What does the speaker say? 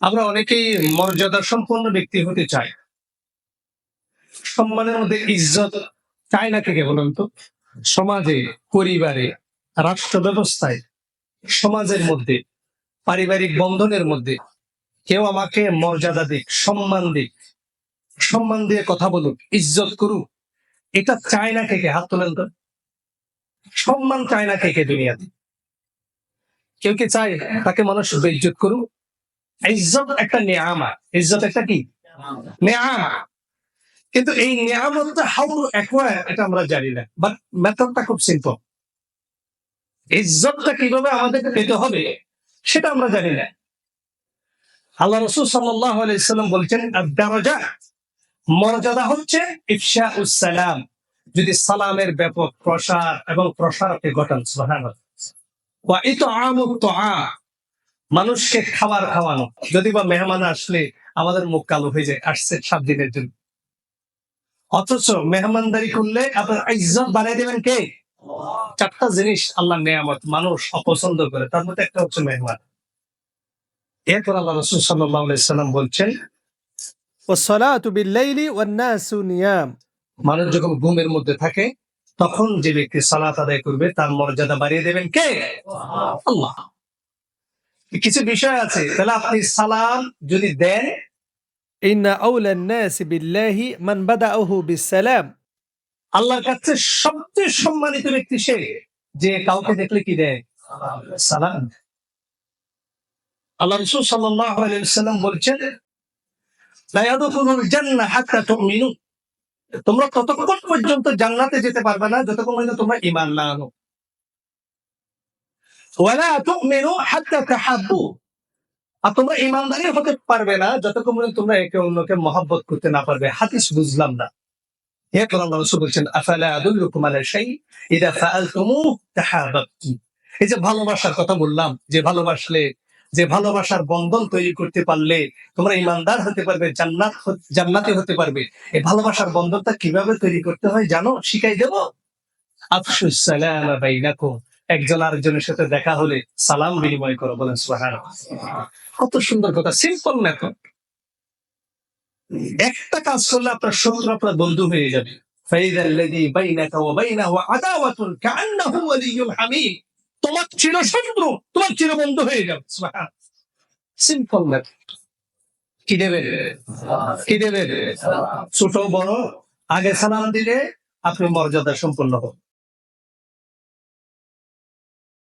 আমরা অনেকেই মর্যাদা সম্পন্ন ব্যক্তি হতে চাই। সম্মানের মধ্যে ইজ্জত চাই না কে বলুন তো? সমাজে, পরিবারে, রাষ্ট্র ব্যবস্থায়, সমাজের মধ্যে, পারিবারিক বন্ধনের মধ্যে কেউ আমাকে মর্যাদা দিক, সম্মান দিক, সম্মান দিয়ে কথা বলুক, ইজ্জত করুক, এটা চায় না কে কে হাত তোলেন তো। সম্মান চায় না কে কে দুনিয়াতে? কেউ কি চায় তাকে মানুষ বেইজ্জত করুক? ইজ্জত একটা নিয়ামা ইজ্জত একটা কি? নিয়ামা কিন্তু এই নিয়ামতটা হাউ অ্যাকোয়ার এটা আমরা জানি না। বাট মেথডটা খুব সিম্পল ইজ্জতটা কীভাবে আমাদেরকে পেতে হবে, সেটা আমরা জানি না। আল্লাহ রসুল সাল্লাহ আলাইসাল্লাম বলছেন দারজা মর্যাদা হচ্ছে ইফশা সালাম যদি সালামের ব্যাপক প্রসার এবং প্রসার প্রসারকে ঘটান, সুবহানাল্লাহ। মানুষকে খাবার খাওয়ানো। যদি বা মেহমান আসলে আমাদের মুখ কালো হয়ে যায় আসছে সাত দিনের জন্য। অথচ মেহমানদারি করলে আপনার ইজত বানিয়ে দেবেন কে? চারটা জিনিস আল্লাহ নেয়ামত মানুষ অপছন্দ করে। তার মধ্যে একটা হচ্ছে মেহমান। এরপর আল্লাহ রসুল সাল্লাম বলছেন মানুষ যখন ঘুমের মধ্যে থাকে তখন যে ব্যক্তি সালাত আদায় করবে তার মর্যাদা বাড়িয়ে দেবেন কে? আল্লাহ। কিছু বিষয় আছে। তাহলে আপনি সালাম যদি দেন। আউলান নাসি বিল্লাহি মান বিসসালাম। আল্লাহর কাছে সবচেয়ে সম্মানিত ব্যক্তি সে যে কাউকে দেখলে কি দেয়? সালাম। আল্লাহ রাসূল সাল্লাল্লাহু আলাইহি ওয়াসাল্লাম বলছেন লা ইয়াদখুলুল জান্নাহ হাত্তা তুমিনু। তোমরা ততক্ষণ পর্যন্ত জান্নাতে যেতে পারবে না যতক্ষণ পর্যন্ত তোমরা ঈমান না আনো। তোমরা ইমানদারি হতে পারবে না, যতক্ষণ তোমরা একে অন্যকে মহব্বত করতে না পারবে। বুঝলাম না। যে ভালোবাসলে, যে ভালোবাসার বন্ধন তৈরি করতে পারলে তোমরা ইমানদার হতে পারবে, জান্নাত জান্নাতি হতে পারবে। এই ভালোবাসার বন্ধনটা কীভাবে তৈরি করতে হয় জানো? শিখাই দেব। আফসুস সালাম বাইনাকুম। একজন আরেকজনের সাথে দেখা হলে সালাম বিনিময় করো, বলেন সোহান কত সুন্দর কথা সিম্পল না একটা কাজ করলে আপনার শত্রু আপনার বন্ধু হয়ে যাবে। তোমার চির তোমার হয়ে সিম্পল কি দেবে? কি দেবে? ছোট বড়, আগে দিলে আপনি মর্যাদা সম্পন্ন হন